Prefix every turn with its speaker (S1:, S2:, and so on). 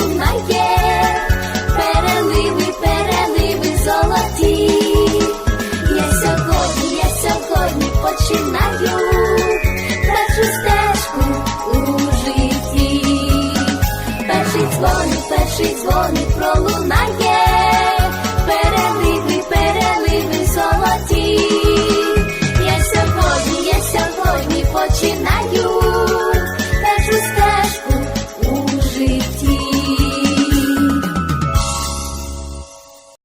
S1: лунає, переливи, переливи золоті. Я сьогодні, я сьогодні починаю першу стежку у житті. Перший дзвоник, перший дзвоник пролунає, переливи, переливи золоті. Я сьогодні, я сьогодні починаю. Першу стежку у житті.